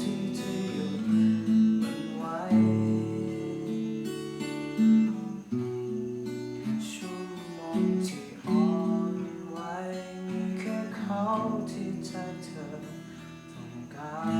ที่เธอหยุดมันไว้ ชั่วโมงที่อ่อนไหวมีแค่เขาที่ใจเธอต้องการ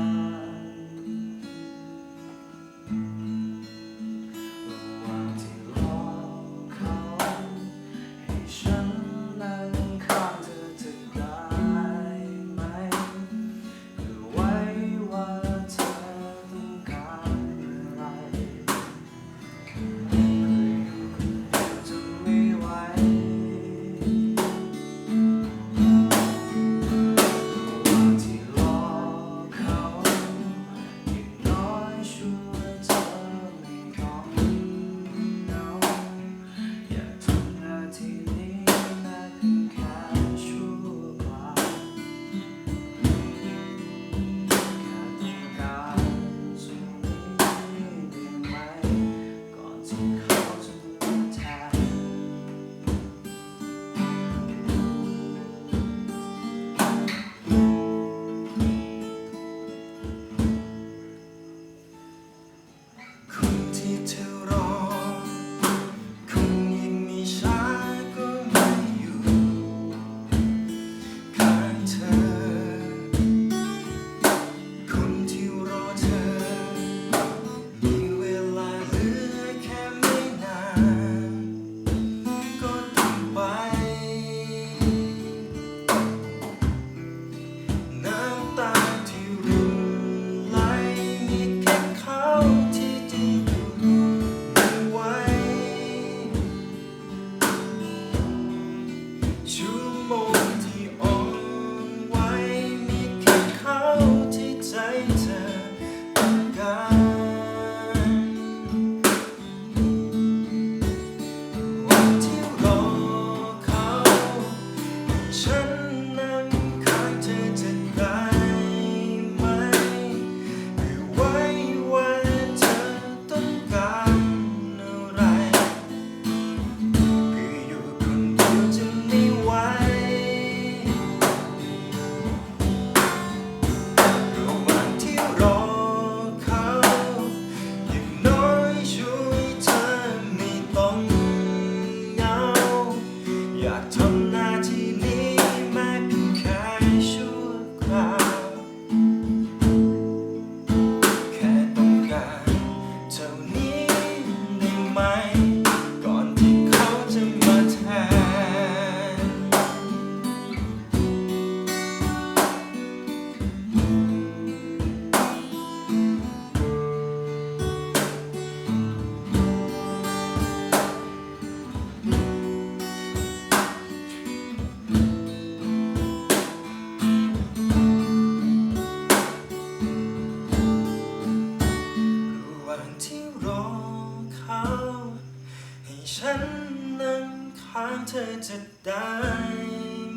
เธอจะได้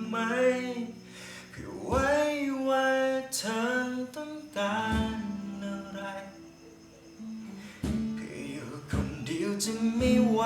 ไหมเพื่อไว้ว่าเธอต้องการอะไรเพื่ออยู่คนเดียวจะไม่ไหว